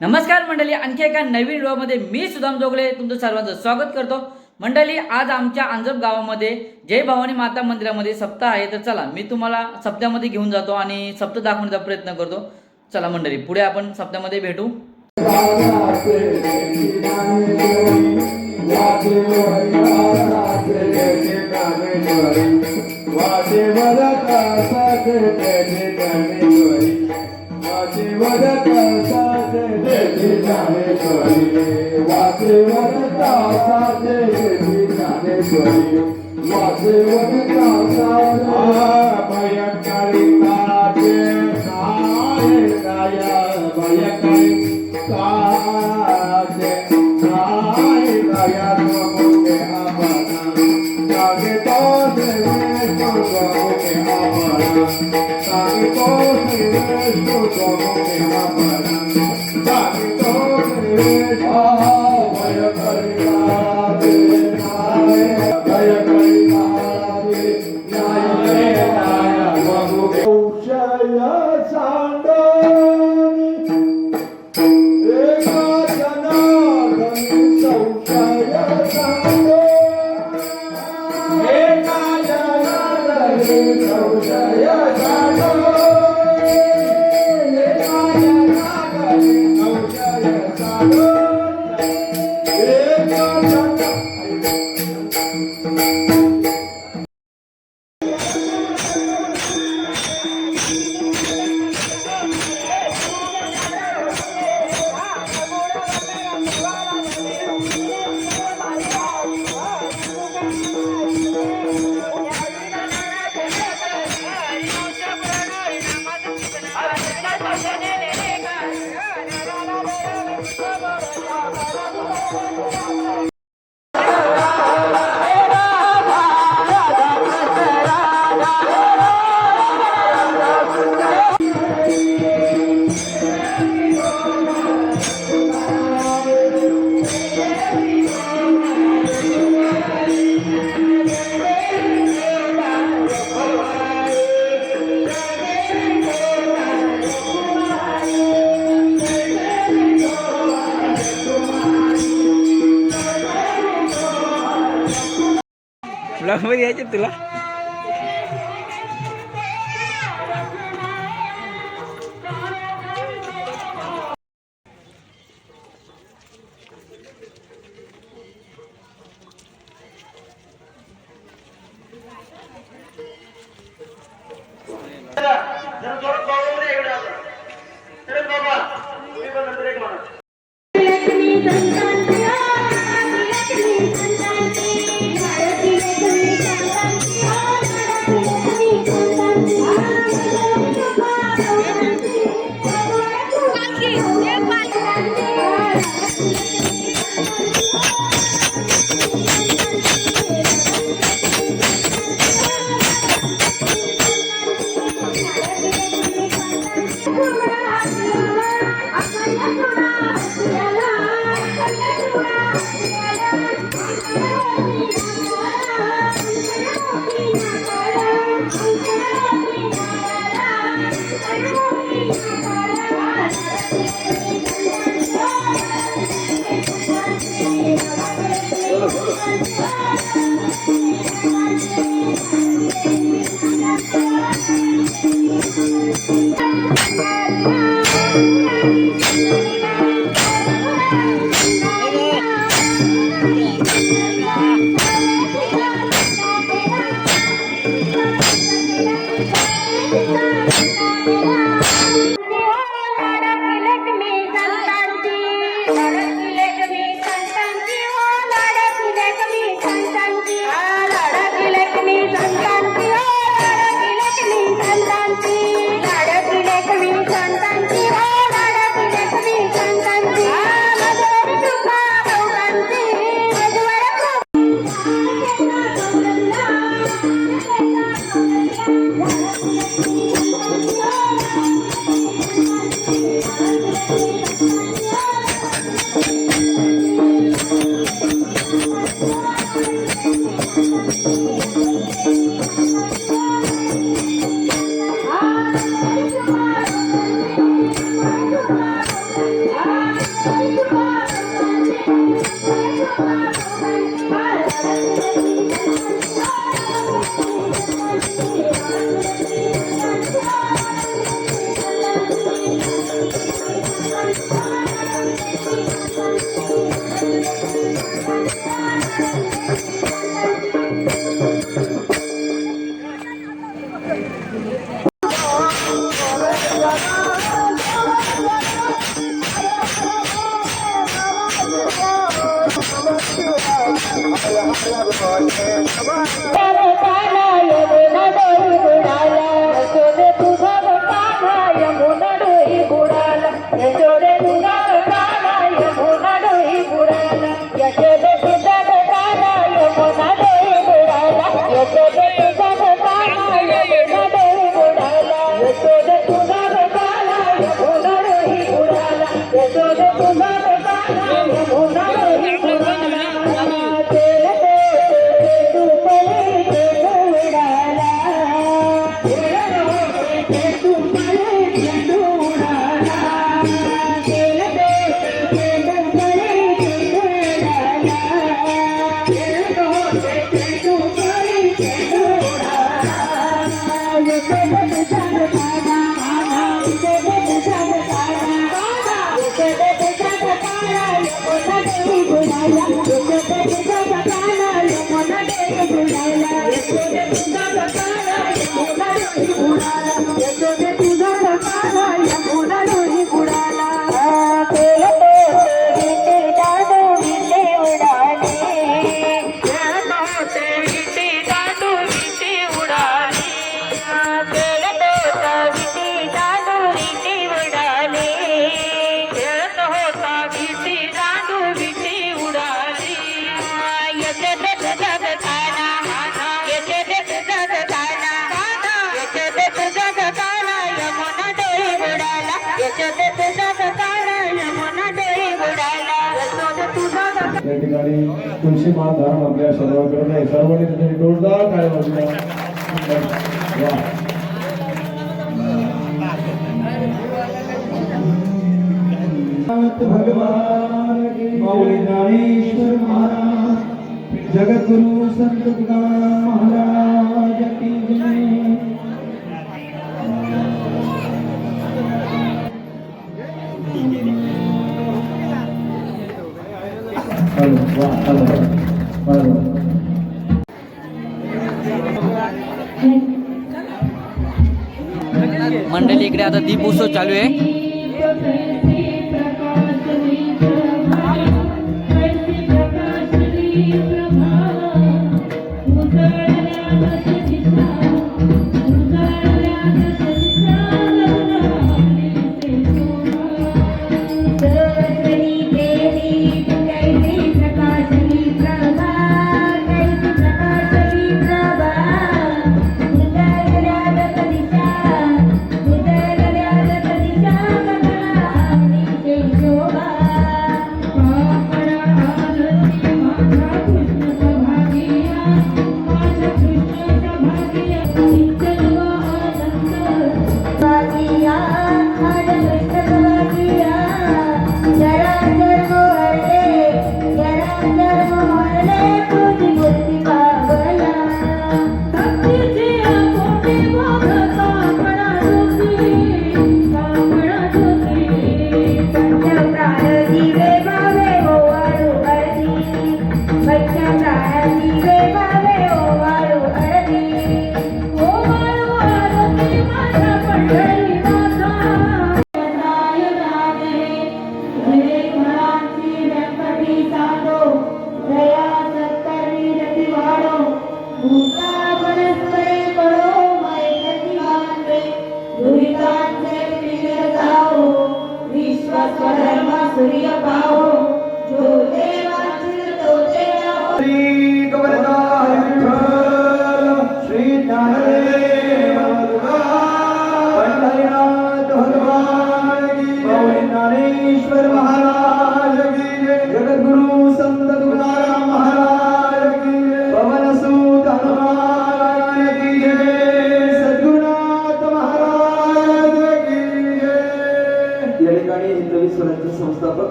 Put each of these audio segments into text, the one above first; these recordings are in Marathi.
नमस्कार मंडळी आणखी एका नवीन व्हिडिओमध्ये मी सुदाम जोगले तुमचं सर्वांचं स्वागत करतो मंडळी आज आमच्या आंजब गावामध्ये जय भवानी माता मंदिरामध्ये सप्ताह आहे तर चला मी तुम्हाला सप्त्यामध्ये घेऊन जातो आणि सप्त दाखवण्याचा प्रयत्न करतो चला मंडळी पुढे आपण सप्त्यामध्ये भेटू माझे वरतासाचे देती जाणे करिये माझे वरतासाचे देती जाणे करिये माझे वरतासा ब्लॉगमध्ये यायचे तुला? よかったね。त्या ठिकाणी मान धारण आपल्या सर्वांकडे नाही सर्वांनी जोरदार काय वाजल्या भगवान मौली ज्ञानेश्वर महाराज जगद्गुरु संत महाराज. मंडळी इकडे आता दीप उत्सव चालू आहे.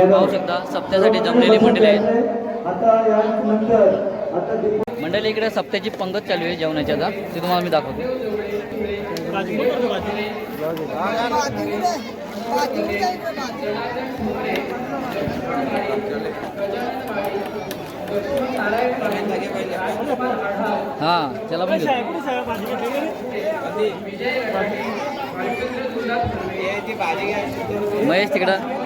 पाहू शकता. सप्त्यासाठी जमलेली मंडळी आहे मंडळी इकडे सप्त्याची पंगत चालू आहे जेवणाची आता. ते तुम्हाला मी दाखवतो. हा चला पण महेश तिकडं.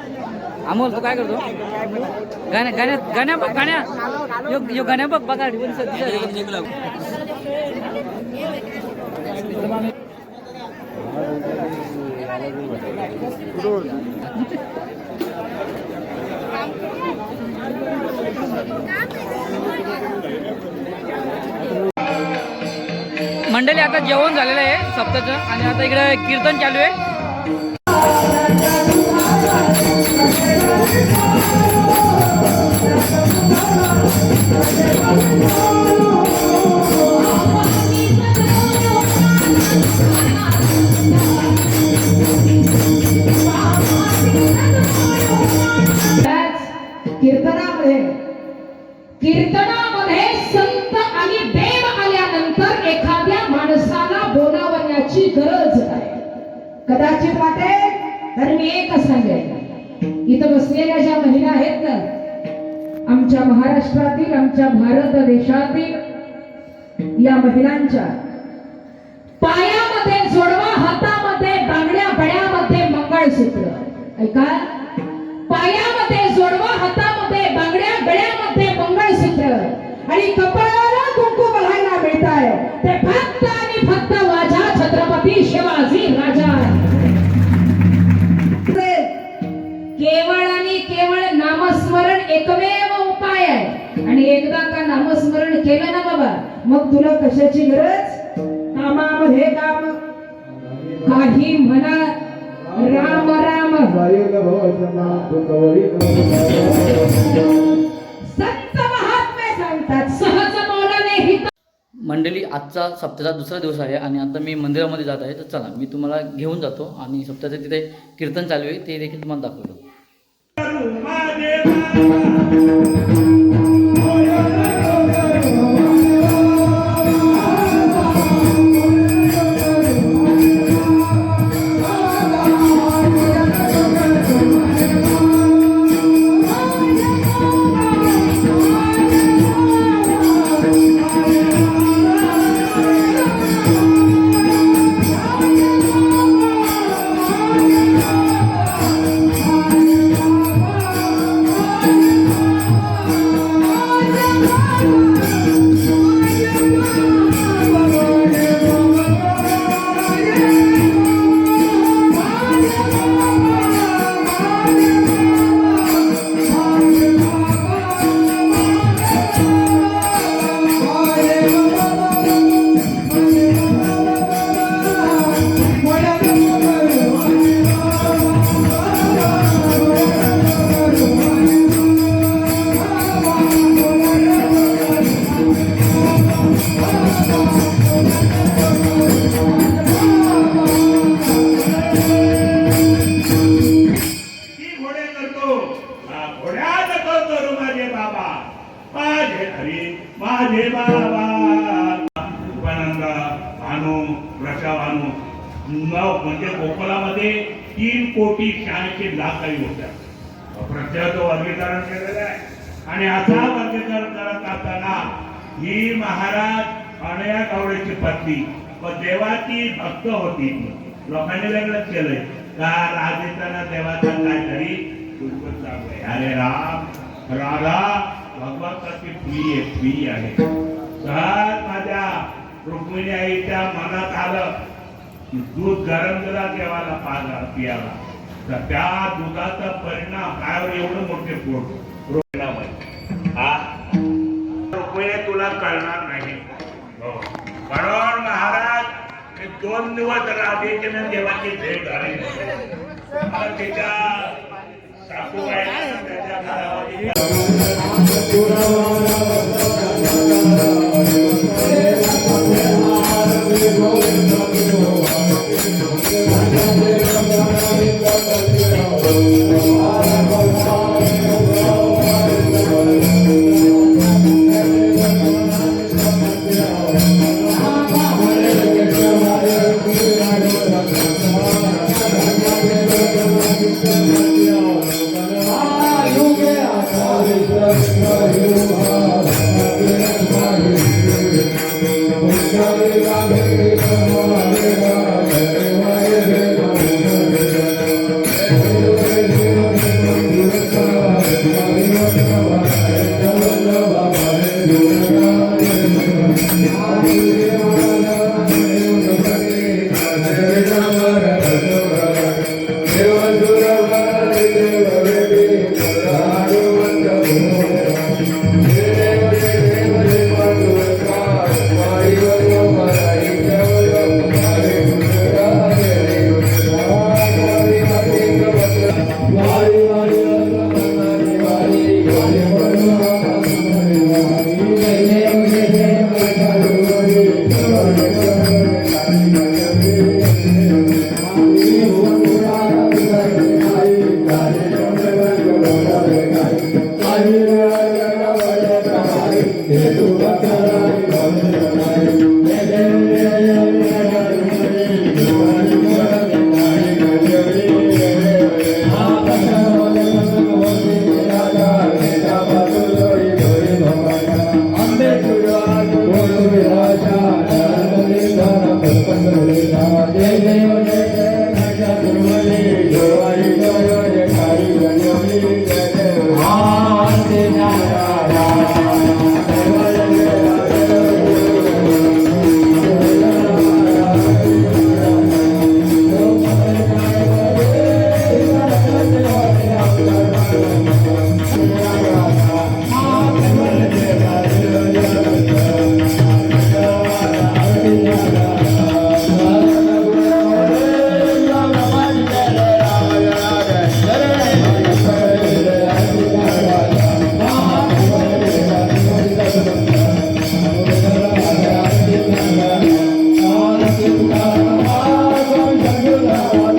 अमोल तू काय करतो? गाण्या गाण्या गाण्या बघ गाण्या. यो गाण्या बघ बघा मंडळी आता जेवण झालेलं आहे सप्ताचं आणि आता इकडे कीर्तन चालू आहे. कीर्तनामध्ये कीर्तनामध्ये संत आणि देव आल्यानंतर एखाद्या माणसाला बोलावण्याची गरज आहे. कदाचित वाटेल तर मी एक सांगेल इथं बसलेल्या ज्या महिला आहेत ना आमच्या महाराष्ट्रातील आमच्या भारत देशातील या महिलांच्या पायामध्ये जोडवा हातामध्ये बांगड्या बळ्यामध्ये मंगळसूत्र. ऐका? पायामध्ये जोडवा हातामध्ये बांगड्या गळ्यामध्ये मंगळसूत्र. आणि कपाळाला कुंकू बघायला मिळत आहे ते फक्त आणि फक्त माझ्या छत्रपती शिवाजी राजा. केवळ आणि केवळ नामस्मरण एकमेव उपाय आहे. आणि एकदा का नामस्मरण केलं ना बाबा मग तुला कशाची गरज? कामामध्ये काम. काही म्हणा राम राम. संत महात्मे सांगतात सहज मौलाने हित मंडळी आजचा सप्ताहाचा दुसरा दिवस आहे आणि आता मी मंदिरामध्ये जात आहे. तर चला मी तुम्हाला घेऊन जातो आणि सप्ताहाचं तिथे कीर्तन चालू आहे ते देखील तुम्हाला दाखवतो. ती होती. व देवाची भक्त होती लोकांनी वेगळंच केलंय. का राज येताना देवाचा काहीतरी दुष्पत चालू आहे अरे राम राधा भगवंताची प्रिय प्रिय आहे. सहज माझ्या रुक्मिणी आईच्या मनात आलं की दूध गरम जरा देवाला पाजा पियाला. तर त्या दुधाचा परिणाम पायावर एवढं मोठे पोट. परिणाम हा रुक्मिणी तुला कळणार नाही. म्हणून महाराज हे दोन दिवस राधेचे ना देवाची भेट झाली. मला त्याच्या Amen. Amen. त्याच्या घरामध्ये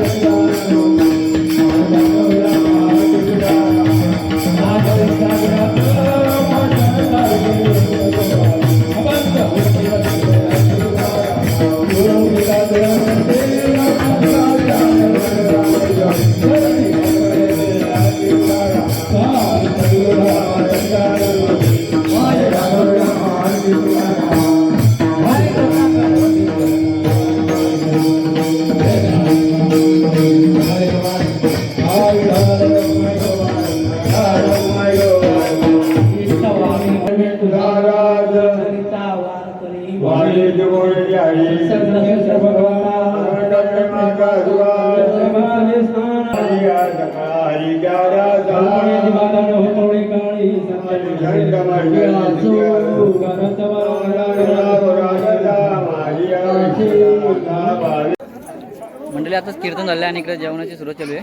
मंडळी आताच कीर्तन झालं आणि इकडे जेवणाची सुरुवात चालू आहे.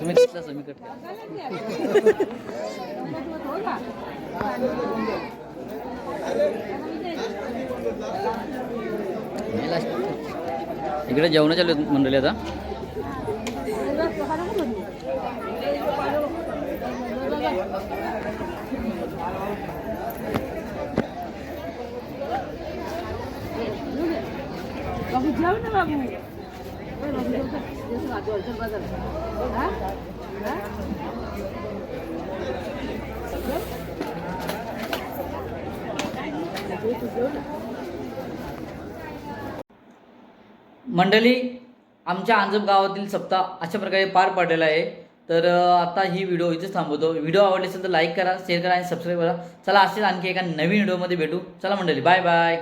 तुम्ही दिसला समी करते इकडे जेवणं चालू आहेत मंडळी आता. बाबू ना बाबू ओय बाबू जेव तर. जेव तर आजू अडचण बाजार. हा? हा? जेव तू जेव ना. मंडळी आमच्या अंजप गावातील सप्ताह अशा प्रकारे पार पडलेला आहे. तर आता ही व्हिडिओ इथेच थांबवतो. व्हिडिओ आवडली असेल तर लाईक करा शेअर करा आणि सबस्क्राईब करा. चला असेच आणखी एका नवीन व्हिडिओमध्ये भेटू. चला मंडळी बाय बाय